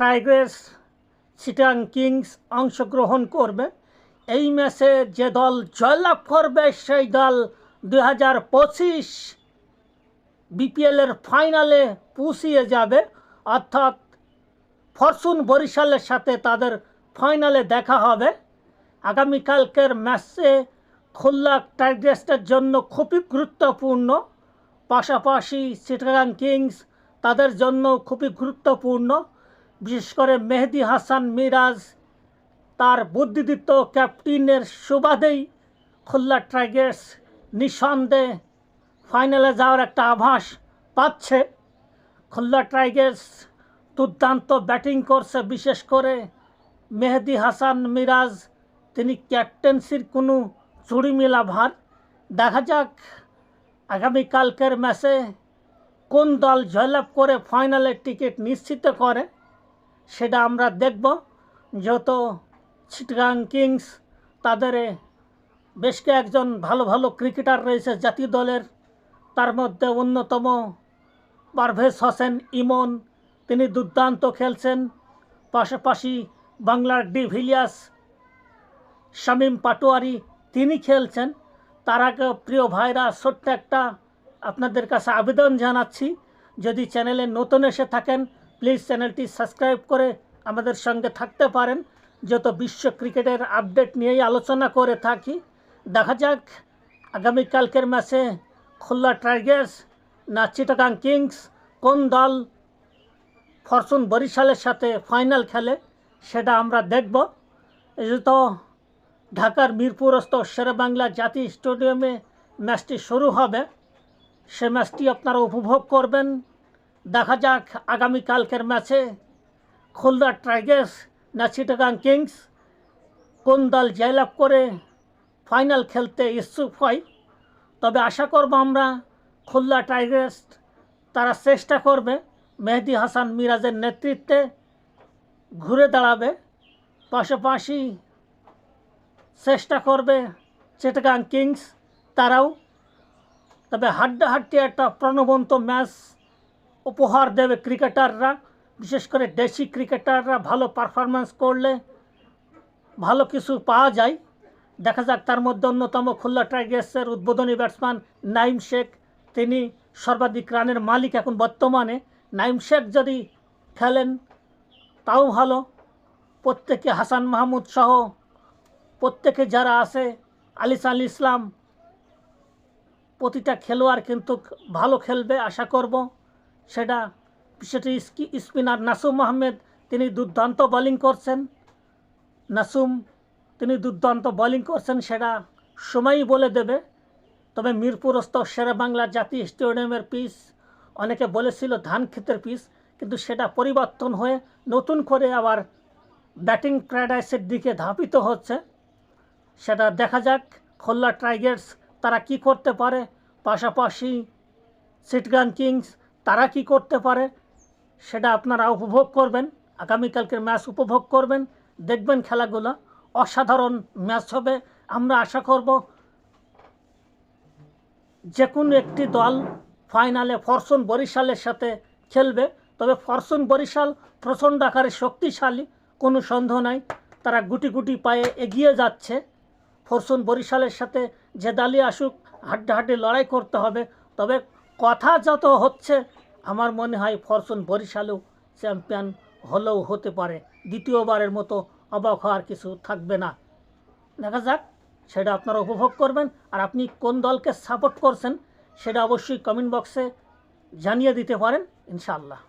Tigers, Chittagong Kings অংশগ্রহণ করবে। এই ম্যাচে যে দল জয়লাভ করবে, সেই দল দুই হাজার পঁচিশ বিপিএলের ফাইনালে পুষিয়ে যাবে। অর্থাৎ ফরচুন বরিশালের সাথে তাদের ফাইনালে দেখা হবে। আগামীকালকের ম্যাচে খুলনা টাইগার্সের জন্য খুবই গুরুত্বপূর্ণ। পাশাপাশি চিটাগাং কিংস তাদের জন্য খুবই গুরুত্বপূর্ণ। বিশেষ করে মেহেদি হাসান মিরাজ, তার বুদ্ধিদীপ্ত ক্যাপ্টেনের সুবাদেই খুলনা টাইগার্স নিঃসন্দেহে ফাইনালে যাওয়ার একটা আভাস পাচ্ছে। খুলনা টাইগার্স দুর্দান্ত ব্যাটিং করছে, বিশেষ করে মেহেদি হাসান মিরাজ। তিনি ক্যাপ্টেন্সির কোনো চুরি মেলা ভার দেখা যাক আগামীকালকের ম্যাচে কোন দল জয়লাভ করে ফাইনালের টিকিট নিশ্চিত করে। সেটা আমরা দেখব। যত চিটগাং কিংস, তাদের বেশ কয়েকজন ভালো ভালো ক্রিকেটার রয়েছে জাতীয় দলের। তার মধ্যে অন্যতম পারভেজ হোসেন ইমন, তিনি দুর্দান্ত খেলছেন। পাশাপাশি বাংলার ডিভিলিয়াস শামীম পাটোয়ারি, তিনি খেলছেন। তার আগে প্রিয় ভাইরা, ছোট্ট একটা আপনাদের কাছে আবেদন জানাচ্ছি। যদি চ্যানেলে নতুন এসে থাকেন প্লিজ চ্যানেলটি সাবস্ক্রাইব করে আমাদের সঙ্গে থাকতে পারেন। যত বিশ্ব ক্রিকেটের আপডেট নিয়েই আলোচনা করে থাকি। দেখা যাক আগামীকালকের ম্যাচে খুলনা টাইগার্স না চিটাগাং কিংস কোন দল ফরচুন বরিশালের সাথে ফাইনাল খেলে সেটা আমরা দেখব। তো ঢাকার মিরপুরস্থ শেরেবাংলা জাতীয় স্টেডিয়ামে ম্যাচটি শুরু হবে। সে ম্যাচটি আপনারা উপভোগ করবেন। দেখা যাক আগামীকালকের ম্যাচে খুলনা টাইগার্স না চিটাগাং কিংস। কোন দল জয়লাভ করে ফাইনাল খেলতে ইচ্ছুক হয়? তবে আশা করব আমরা খুলনা টাইগার্স তারা চেষ্টা করবে মেহেদি হাসান মিরাজের নেতৃত্বে ঘুরে দাঁড়াবে। পাশাপাশি চেষ্টা করবে চিটাগাং কিংস তারাও। তবে হাড্ডাহাড্ডি একটা প্রাণবন্ত ম্যাচ উপহার দেবে ক্রিকেটাররা, বিশেষ করে দেশি ক্রিকেটাররা, ভালো পারফরমেন্স করলে ভালো কিছু পাওয়া যায়। দেখা যাক, তার মধ্যে অন্যতম খুলনা টাইগার্সের উদ্বোধনী ব্যাটসম্যান নাইম শেখ, তিনি সর্বাধিক রানের মালিক এখন বর্তমানে। নাইম শেখ যদি খেলেন, তাও ভালো। প্রত্যেকে হাসান মাহমুদ সহ প্রত্যেকে যারা আছে আলিসান ইসলাম, প্রতিটা খেলোয়াড় কিন্তু ভালো খেলবে, আশা করব। সেটা সেটি স্পিনার নাসুম আহমেদ, তিনি দুর্দান্ত বোলিং করছেন। নাসুম, তিনি দুর্দান্ত বোলিং করছেন, সেটা সময়ই বলে দেবে। তবে মিরপুরস্থ শেরে বাংলা জাতীয় স্টেডিয়ামের পিচ অনেকে বলেছিল ধান ক্ষেতের পিচ কিন্তু সেটা পরিবর্তন হয়ে নতুন করে আবার ব্যাটিং প্যারাডাইসের দিকে ধাপিত হচ্ছে। সেটা দেখা যাক, খুলনা টাইগার্স তারা কি করতে পারে। পাশাপাশি সিটগান কিংস তারা কি করতে পারে সেটা আপনারা উপভোগ করবেন আগামীকালকের ম্যাচ উপভোগ করবেন, দেখবেন খেলাগুলো। অসাধারণ ম্যাচ হবে। আমরা আশা করব যে কোনো একটি দল ফাইনালে ফরচুন বরিশালের সাথে খেলবে। তবে ফরচুন বরিশাল প্রচণ্ড আকারে শক্তিশালী, কোনো সন্দেহ নাই। তারা গুটি গুটি পায়ে এগিয়ে যাচ্ছে। ফরসুন বরিশালের সাথে যে দালি আসুক, হাড্ডাহাড্ডি লড়াই করতে হবে। তবে কথা যত হচ্ছে, আমার মনে হয় ফরচুন বরিশালেও চ্যাম্পিয়ন হলেও হতে পারে। দ্বিতীয়বারের মতো অবাক হওয়ার কিছু থাকবে না। দেখা যাক, সেটা আপনারা উপভোগ করবেন। আর আপনি কোন দলকে সাপোর্ট করছেন, সেটা অবশ্যই কমেন্ট বক্সে জানিয়ে দিতে পারেন, ইনশাআল্লাহ।